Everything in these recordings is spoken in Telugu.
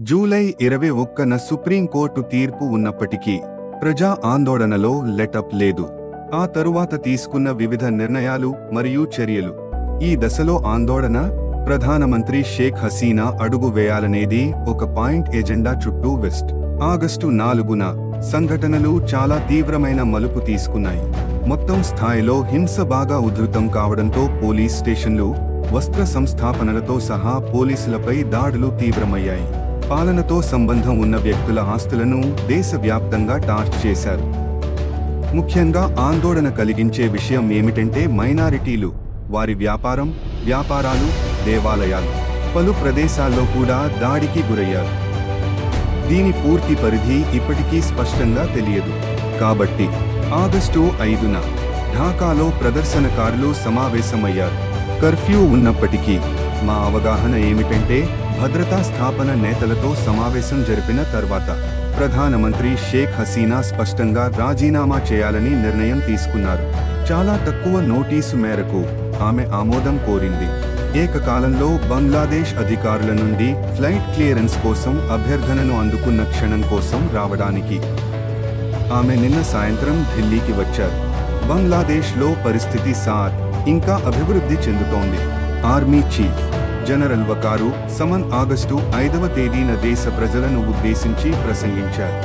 జూలై ఇరవై ఒక్కన సుప్రీంకోర్టు తీర్పు ఉన్నప్పటికీ ప్రజా ఆందోళనలో లెటప్ లేదు. ఆ తరువాత తీసుకున్న వివిధ నిర్ణయాలు మరియు చర్యలు. ఈ దశలో ఆందోళన ప్రధానమంత్రి షేక్ హసీనా అడుగు వేయాలనేది ఒక పాయింట్ ఎజెండా చుట్టూ వెస్ట్. ఆగస్టు నాలుగున సంఘటనలు చాలా తీవ్రమైన మలుపు తీసుకున్నాయి. మొత్తం స్థాయిలో హింస బాగా ఉధృతం కావడంతో పోలీస్ స్టేషన్లు వస్త్ర సంస్థాపనలతో సహా పోలీసులపై దాడులు తీవ్రమయ్యాయి. పాలనతో సంబంధం ఉన్న వ్యక్తుల ఆస్తులను దేశవ్యాప్తంగా టార్చ్ చేశారు. ముఖ్యంగా ఆందోళన కలిగించే విషయం ఏమిటంటే మైనారిటీలు వారి వ్యాపారం వ్యాపారాలు దేవాలయాలు పలు ప్రదేశాల్లో కూడా దాడికి గురయ్యారు. దీని పూర్తి పరిధి ఇప్పటికీ స్పష్టంగా తెలియదు. కాబట్టి ఆగస్టు ఐదున ఢాకాలో ప్రదర్శనకారులు సమావేశమయ్యారు. కర్ఫ్యూ ఉన్నప్పటికీ మా అవగాహన ఏమిటంటే భద్రతా స్థాపన నేతలతో సమావేశం జరిపిన తర్వాత ప్రధానమంత్రి షేక్ హసీనా స్పష్టంగా రాజీనామా చేయాలని నిర్ణయం తీసుకున్నారు. చాలా తక్కువ నోటీసు మేరకు ఆమె ఆమోదం కోరింది. ఏకకాలంలో బంగ్లాదేశ్ అధికారుల నుండి ఫ్లైట్ క్లియరెన్స్ కోసం అభ్యర్థనను అందుకున్న క్షణం కోసం రావడానికి. ఆమె నిన్న సాయంత్రం ఢిల్లీకి వచ్చారు. బంగ్లాదేశ్లో పరిస్థితి సార్ ఇంకా అభివృద్ధి చెందుతోంది. Army chief general Waqar Zaman August ఐదవ తేదీన దేశ ప్రజలను ఉద్దేశించి ప్రసంగించారు.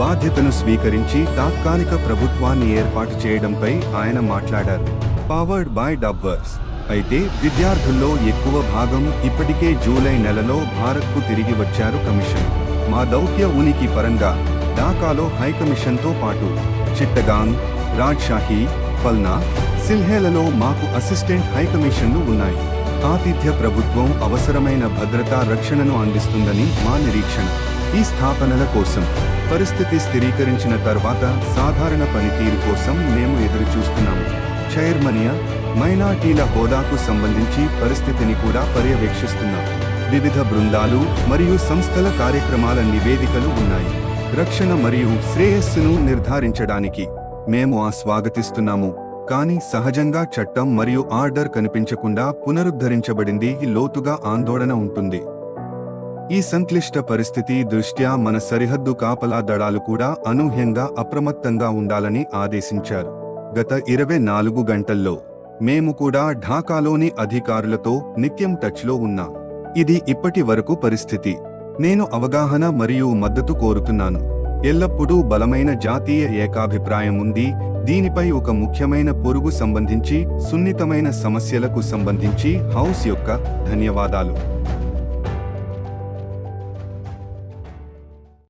బాధ్యతను స్వీకరించి తాత్కాలిక ప్రభుత్వాన్ని ఏర్పాటు చేయడంపై ఆయన మాట్లాడారు. పవర్డ్ బై డబ్బర్స్ అయితే విద్యార్థుల్లో ఎక్కువ భాగం ఇప్పటికే జూలై నెలలో భారత్కు తిరిగి వచ్చారు కమిషన్. మా దౌత్య ఉనికి పరంగా ఢాకాలో హైకమిషన్తో పాటు చిట్టగాంగ్ రాజ్షాహి పల్నా సిల్హేలలో మాకు అసిస్టెంట్ హైకమిషన్లు ఉన్నాయి. ఆతిథ్య ప్రభుత్వం అవసరమైన భద్రతా రక్షణను అందిస్తుందని మా నిరీక్షణ. ఈ స్థాపనల కోసం పరిస్థితి స్థిరీకరించిన తర్వాత సాధారణ పనితీరు కోసం మేము ఎదురుచూస్తున్నాము. చైర్మనియా మైనార్టీల హోదాకు సంబంధించి పరిస్థితిని కూడా పర్యవేక్షిస్తున్నాం. వివిధ బృందాలు మరియు సంస్థల కార్యక్రమాల నివేదికలు ఉన్నాయి. రక్షణ మరియు శ్రేయస్సును నిర్ధారించడానికి మేము ఆ స్వాగతిస్తున్నాము కానీ సహజంగా చట్టం మరియు ఆర్డర్ కనిపించకుండా పునరుద్ధరించబడింది లోతుగా ఆందోళన ఉంటుంది. ఈ సంక్లిష్ట పరిస్థితి దృష్ట్యా మన సరిహద్దు కాపలా దళాలు కూడా అనూహ్యంగా అప్రమత్తంగా ఉండాలని ఆదేశించారు. గత ఇరవై నాలుగు గంటల్లో మేము కూడా ఢాకాలోని అధికారులతో నిత్యం టచ్లో ఉన్నాం. ఇది ఇప్పటి వరకు పరిస్థితి. నేను అవగాహన మరియు మద్దతు కోరుతున్నాను. ఎల్లప్పుడూ బలమైన జాతీయ ఏకాభిప్రాయం ఉంది. దీనిపై ఒక ముఖ్యమైన పొరుగు సంబంధించి సున్నితమైన సమస్యలకు సంబంధించి హౌస్ యొక్క ధన్యవాదాలు.